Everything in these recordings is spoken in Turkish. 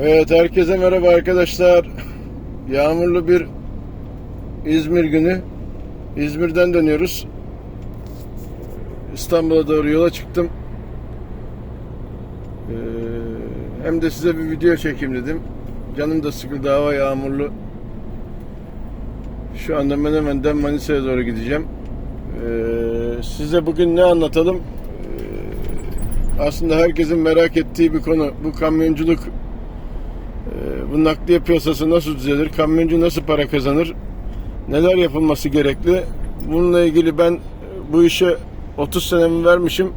Evet herkese merhaba arkadaşlar. Yağmurlu bir İzmir günü. İzmir'den dönüyoruz. İstanbul'a doğru yola çıktım. Ee, hem de size bir video çekeyim dedim. Canım da sıkıldı hava yağmurlu. Şu anda Menemen'den Manisa'ya doğru gideceğim. Ee, size bugün ne anlatalım? Ee, aslında herkesin merak ettiği bir konu. Bu kamyonculuk bu nakliye piyasası nasıl düzelir? Kamyoncu nasıl para kazanır? Neler yapılması gerekli? Bununla ilgili ben bu işe 30 senemi vermişim.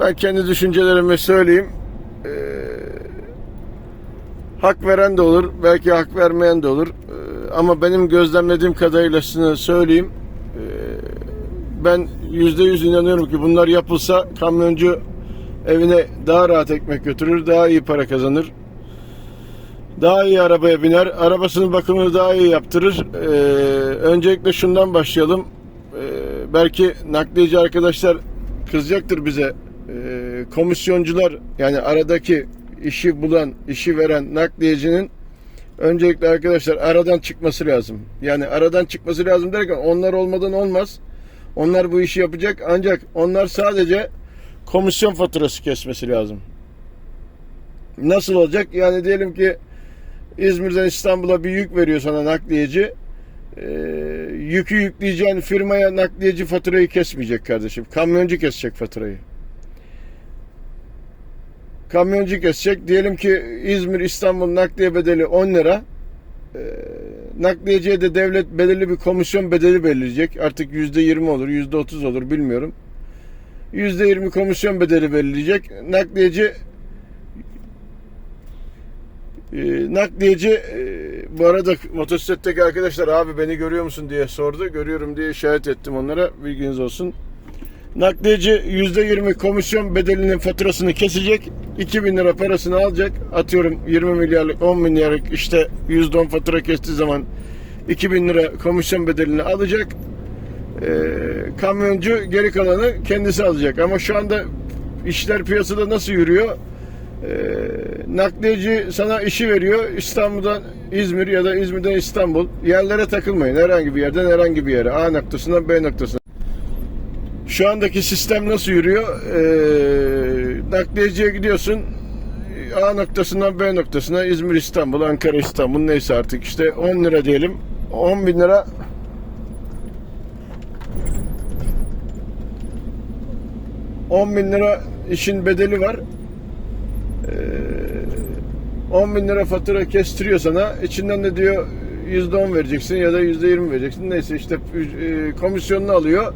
Ben kendi düşüncelerimi söyleyeyim. Ee, hak veren de olur, belki hak vermeyen de olur. Ee, ama benim gözlemlediğim kadarıyla size söyleyeyim. Ee, ben %100 inanıyorum ki bunlar yapılsa kamyoncu evine daha rahat ekmek götürür, daha iyi para kazanır daha iyi arabaya biner, arabasının bakımını daha iyi yaptırır. Ee, öncelikle şundan başlayalım. Ee, belki nakliyeci arkadaşlar kızacaktır bize. Ee, komisyoncular yani aradaki işi bulan, işi veren nakliyecinin öncelikle arkadaşlar aradan çıkması lazım. Yani aradan çıkması lazım derken onlar olmadan olmaz. Onlar bu işi yapacak ancak onlar sadece komisyon faturası kesmesi lazım. Nasıl olacak? Yani diyelim ki İzmir'den İstanbul'a bir yük veriyor sana nakliyeci. Ee, yükü yükleyeceğin firmaya nakliyeci faturayı kesmeyecek kardeşim. Kamyoncu kesecek faturayı. Kamyoncu kesecek. Diyelim ki İzmir İstanbul nakliye bedeli 10 lira. Ee, nakliyeciye de devlet belirli bir komisyon bedeli belirleyecek. Artık %20 olur, %30 olur bilmiyorum. %20 komisyon bedeli belirleyecek. Nakliyeci e, nakliyeci e, bu arada motosikletteki arkadaşlar abi beni görüyor musun diye sordu. Görüyorum diye işaret ettim onlara. Bilginiz olsun. Nakliyeci %20 komisyon bedelinin faturasını kesecek. 2000 lira parasını alacak. Atıyorum 20 milyarlık 10 milyarlık işte %10 fatura kestiği zaman 2000 lira komisyon bedelini alacak. Ee, kamyoncu geri kalanı kendisi alacak. Ama şu anda işler piyasada nasıl yürüyor? Ee, nakliyeci sana işi veriyor. İstanbul'dan İzmir ya da İzmir'den İstanbul. Yerlere takılmayın. Herhangi bir yerden herhangi bir yere. A noktasından B noktasına. Şu andaki sistem nasıl yürüyor? Ee, nakliyeciye gidiyorsun. A noktasından B noktasına. İzmir İstanbul Ankara İstanbul neyse artık işte 10 lira diyelim. 10 bin lira. ...10 bin lira işin bedeli var. 10 bin lira fatura kestiriyor sana. İçinden de diyor %10 vereceksin ya da %20 vereceksin. Neyse işte e, komisyonunu alıyor.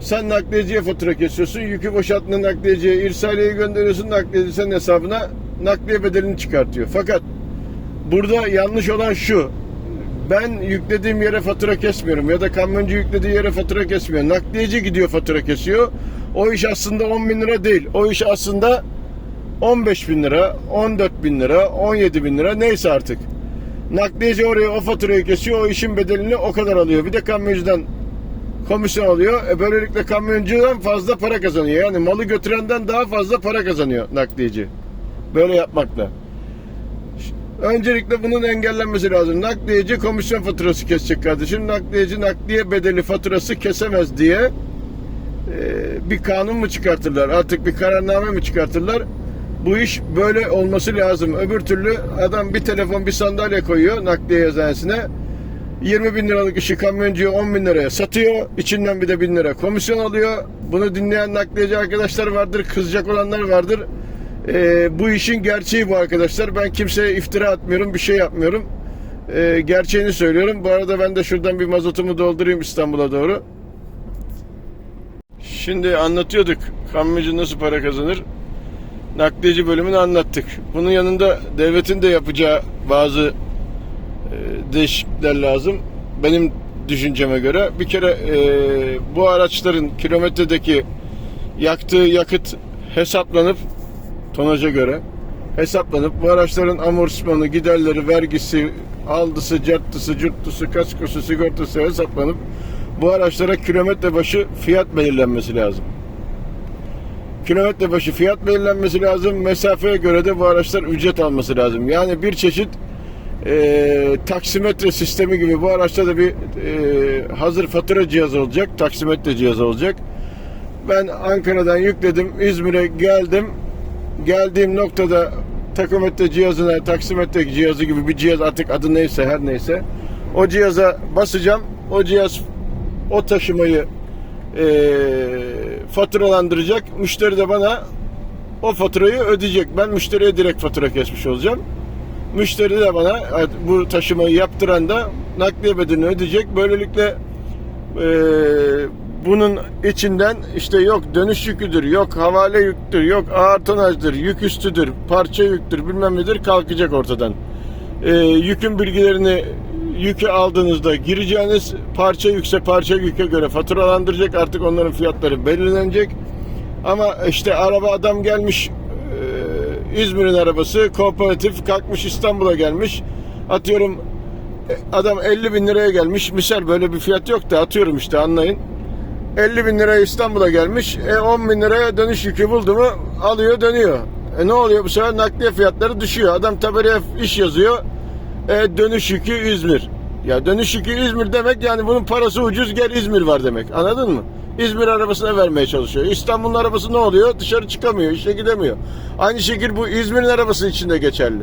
Sen nakliyeciye fatura kesiyorsun. Yükü boşalttığında nakliyeciye irsaliyeyi gönderiyorsun. Nakliyeci senin hesabına nakliye bedelini çıkartıyor. Fakat burada yanlış olan şu. Ben yüklediğim yere fatura kesmiyorum ya da kamyoncu yüklediği yere fatura kesmiyor. Nakliyeci gidiyor fatura kesiyor. O iş aslında 10 bin lira değil. O iş aslında 15 bin lira, 14 bin lira, 17 bin lira neyse artık. Nakliyeci oraya o faturayı kesiyor, o işin bedelini o kadar alıyor. Bir de kamyoncudan komisyon alıyor. E böylelikle kamyoncudan fazla para kazanıyor. Yani malı götürenden daha fazla para kazanıyor nakliyeci. Böyle yapmakla. Öncelikle bunun engellenmesi lazım. Nakliyeci komisyon faturası kesecek kardeşim. Nakliyeci nakliye bedeli faturası kesemez diye e, bir kanun mu çıkartırlar? Artık bir kararname mi çıkartırlar? Bu iş böyle olması lazım. Öbür türlü adam bir telefon bir sandalye koyuyor nakliye yazanesine. 20 bin liralık işi kamyoncuya 10 bin liraya satıyor. İçinden bir de bin lira komisyon alıyor. Bunu dinleyen nakliyeci arkadaşlar vardır. Kızacak olanlar vardır. Ee, bu işin gerçeği bu arkadaşlar. Ben kimseye iftira atmıyorum. Bir şey yapmıyorum. Ee, gerçeğini söylüyorum. Bu arada ben de şuradan bir mazotumu doldurayım İstanbul'a doğru. Şimdi anlatıyorduk. Kamyoncu nasıl para kazanır? Nakliyeci bölümünü anlattık. Bunun yanında devletin de yapacağı bazı e, değişiklikler lazım. Benim düşünceme göre bir kere e, bu araçların kilometredeki yaktığı yakıt hesaplanıp tonaja göre hesaplanıp bu araçların amortismanı, giderleri, vergisi, aldısı, cartısı, curttusu, kaskosu, sigortası hesaplanıp bu araçlara kilometre başı fiyat belirlenmesi lazım. Kilometre başı fiyat belirlenmesi lazım. Mesafeye göre de bu araçlar ücret alması lazım. Yani bir çeşit e, taksimetre sistemi gibi bu araçta da bir e, hazır fatura cihazı olacak. Taksimetre cihazı olacak. Ben Ankara'dan yükledim. İzmir'e geldim. Geldiğim noktada takometre cihazına, taksimetre cihazı gibi bir cihaz artık adı neyse her neyse. O cihaza basacağım. O cihaz o taşımayı faturalandıracak. Müşteri de bana o faturayı ödeyecek. Ben müşteriye direkt fatura kesmiş olacağım. Müşteri de bana e, bu taşımayı yaptıran da nakliye bedelini ödeyecek. Böylelikle e, bunun içinden işte yok dönüş yüküdür, yok havale yüktür, yok ağır tonajdır, yük üstüdür, parça yüktür bilmem nedir kalkacak ortadan. E, yükün bilgilerini yükü aldığınızda gireceğiniz parça yükse parça yüke göre faturalandıracak artık onların fiyatları belirlenecek. Ama işte araba adam gelmiş e, İzmir'in arabası kooperatif kalkmış İstanbul'a gelmiş. Atıyorum e, adam 50 bin liraya gelmiş misal böyle bir fiyat yok da atıyorum işte anlayın. 50 bin liraya İstanbul'a gelmiş e 10 bin liraya dönüş yükü buldu mu alıyor dönüyor. E ne oluyor bu sefer? Nakliye fiyatları düşüyor. Adam tabelaya iş yazıyor. E, dönüş yükü İzmir ya dönüş yükü İzmir demek yani bunun parası ucuz gel İzmir var demek anladın mı? İzmir arabasına vermeye çalışıyor. İstanbul'un arabası ne oluyor? Dışarı çıkamıyor, işe gidemiyor. Aynı şekil bu İzmir'in arabası için de geçerli.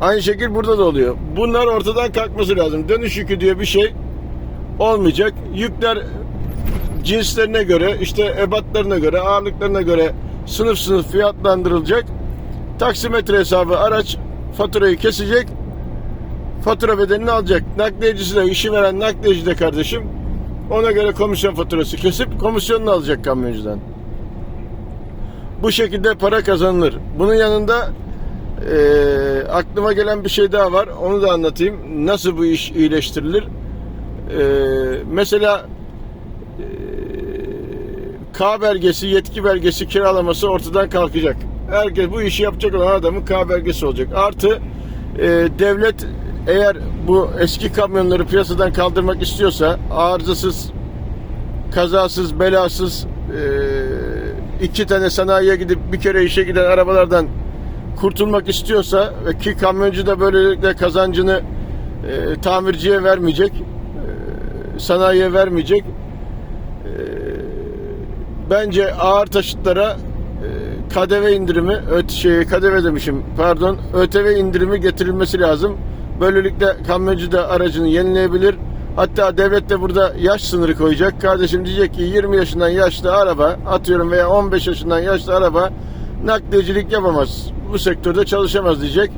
Aynı şekil burada da oluyor. Bunlar ortadan kalkması lazım. Dönüş yükü diye bir şey olmayacak. Yükler cinslerine göre, işte ebatlarına göre, ağırlıklarına göre sınıf sınıf fiyatlandırılacak. Taksimetre hesabı araç faturayı kesecek. Fatura bedelini alacak. Nakliyecisi de işi veren nakliyeci de kardeşim ona göre komisyon faturası kesip komisyonunu alacak kamyoncudan. Bu şekilde para kazanılır. Bunun yanında e, aklıma gelen bir şey daha var. Onu da anlatayım. Nasıl bu iş iyileştirilir? E, mesela e, K belgesi, yetki belgesi kiralaması ortadan kalkacak. Herkes bu işi yapacak olan adamın K belgesi olacak. Artı e, devlet eğer bu eski kamyonları piyasadan kaldırmak istiyorsa arızasız, kazasız, belasız e, iki tane sanayiye gidip bir kere işe giden arabalardan kurtulmak istiyorsa ve ki kamyoncu da böylelikle kazancını e, tamirciye vermeyecek, e, sanayiye vermeyecek. E, bence ağır taşıtlara KDV indirimi, öt şey KDV demişim, pardon, ÖTV indirimi getirilmesi lazım. Böylelikle kamyoncu da aracını yenileyebilir. Hatta devlet de burada yaş sınırı koyacak. Kardeşim diyecek ki 20 yaşından yaşlı araba atıyorum veya 15 yaşından yaşlı araba nakliyecilik yapamaz. Bu sektörde çalışamaz diyecek.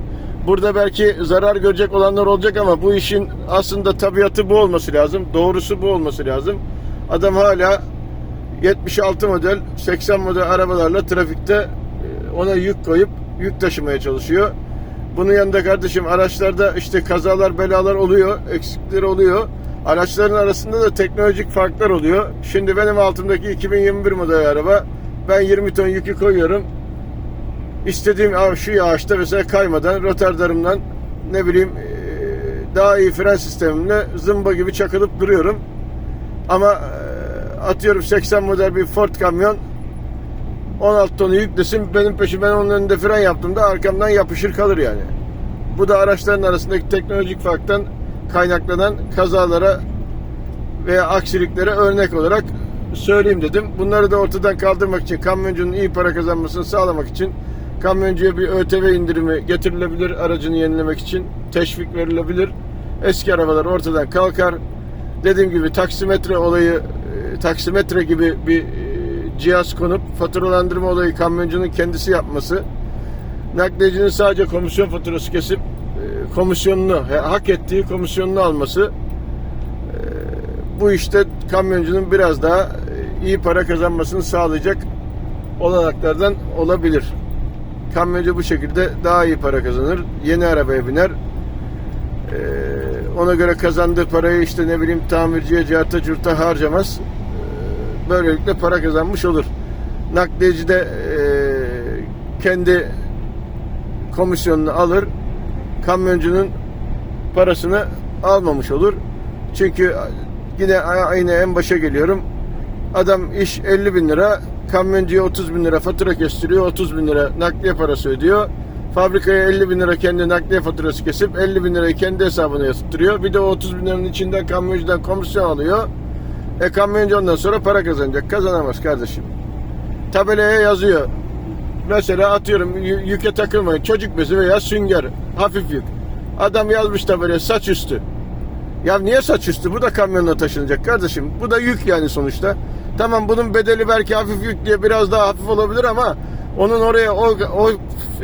Burada belki zarar görecek olanlar olacak ama bu işin aslında tabiatı bu olması lazım. Doğrusu bu olması lazım. Adam hala 76 model, 80 model arabalarla trafikte e, ona yük koyup yük taşımaya çalışıyor. Bunun yanında kardeşim araçlarda işte kazalar belalar oluyor, eksikleri oluyor. Araçların arasında da teknolojik farklar oluyor. Şimdi benim altımdaki 2021 model araba ben 20 ton yükü koyuyorum. İstediğim şu yağışta mesela kaymadan rotarlarımdan ne bileyim e, daha iyi fren sistemimle zımba gibi çakılıp duruyorum. Ama e, atıyorum 80 model bir Ford kamyon 16 tonu yüklesin benim peşimden onun önünde fren yaptığımda arkamdan yapışır kalır yani. Bu da araçların arasındaki teknolojik farktan kaynaklanan kazalara veya aksiliklere örnek olarak söyleyeyim dedim. Bunları da ortadan kaldırmak için kamyoncunun iyi para kazanmasını sağlamak için kamyoncuya bir ÖTV indirimi getirilebilir aracını yenilemek için teşvik verilebilir. Eski arabalar ortadan kalkar. Dediğim gibi taksimetre olayı e, taksimetre gibi bir cihaz konup faturalandırma olayı kamyoncunun kendisi yapması, nakliyecinin sadece komisyon faturası kesip e, komisyonunu, hak ettiği komisyonunu alması e, bu işte kamyoncunun biraz daha e, iyi para kazanmasını sağlayacak olanaklardan olabilir. Kamyoncu bu şekilde daha iyi para kazanır. Yeni arabaya biner. Ona göre kazandığı parayı işte ne bileyim tamirciye, carta curta harcamaz böylelikle para kazanmış olur. Nakliyeci de e, kendi komisyonunu alır. Kamyoncunun parasını almamış olur. Çünkü yine aynı en başa geliyorum. Adam iş 50 bin lira, kamyoncuya 30 bin lira fatura kestiriyor. 30 bin lira nakliye parası ödüyor. Fabrikaya 50 bin lira kendi nakliye faturası kesip 50 bin lirayı kendi hesabına yatırıyor. Bir de o 30 bin liranın içinden kamyoncudan komisyon alıyor. E kamyoncu ondan sonra para kazanacak. Kazanamaz kardeşim. Tabelaya yazıyor. Mesela atıyorum yü- yüke takılmayın. Çocuk bezi veya sünger. Hafif yük. Adam yazmış tabelaya saç üstü. Ya niye saç üstü? Bu da kamyonla taşınacak kardeşim. Bu da yük yani sonuçta. Tamam bunun bedeli belki hafif yük diye biraz daha hafif olabilir ama onun oraya o, o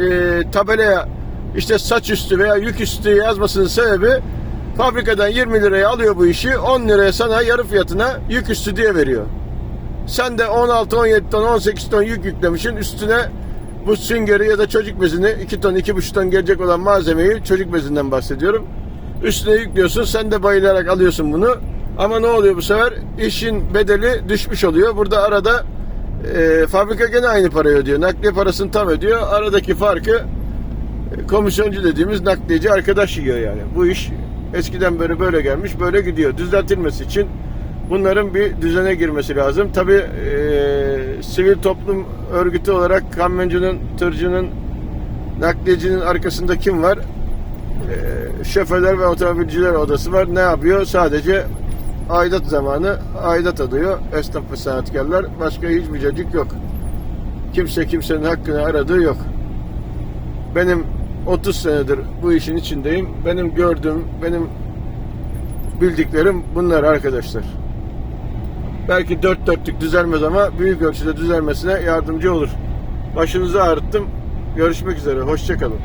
e, tabelaya işte saç üstü veya yük üstü yazmasının sebebi fabrikadan 20 liraya alıyor bu işi 10 liraya sana yarı fiyatına yük üstü diye veriyor. Sen de 16, 17 ton, 18 ton yük yüklemişsin. Üstüne bu süngeri ya da çocuk bezini 2 ton, 2,5 ton gelecek olan malzemeyi çocuk bezinden bahsediyorum. Üstüne yüklüyorsun. Sen de bayılarak alıyorsun bunu. Ama ne oluyor bu sefer? İşin bedeli düşmüş oluyor. Burada arada e, fabrika gene aynı parayı ödüyor. Nakliye parasını tam ödüyor. Aradaki farkı e, komisyoncu dediğimiz nakliyeci arkadaş yiyor yani. Bu iş eskiden böyle böyle gelmiş, böyle gidiyor. Düzeltilmesi için bunların bir düzene girmesi lazım. Tabi sivil toplum örgütü olarak kamyoncunun, tırcının, nakliyecinin arkasında kim var? E, şoförler ve otomobilciler odası var. Ne yapıyor? Sadece aidat zamanı aidat alıyor. Esnaf ve sanatkarlar. Başka hiçbir cacık yok. Kimse kimsenin hakkını aradığı yok. Benim 30 senedir bu işin içindeyim. Benim gördüğüm, benim bildiklerim bunlar arkadaşlar. Belki dört dörtlük düzelmez ama büyük ölçüde düzelmesine yardımcı olur. Başınızı ağrıttım. Görüşmek üzere. Hoşçakalın.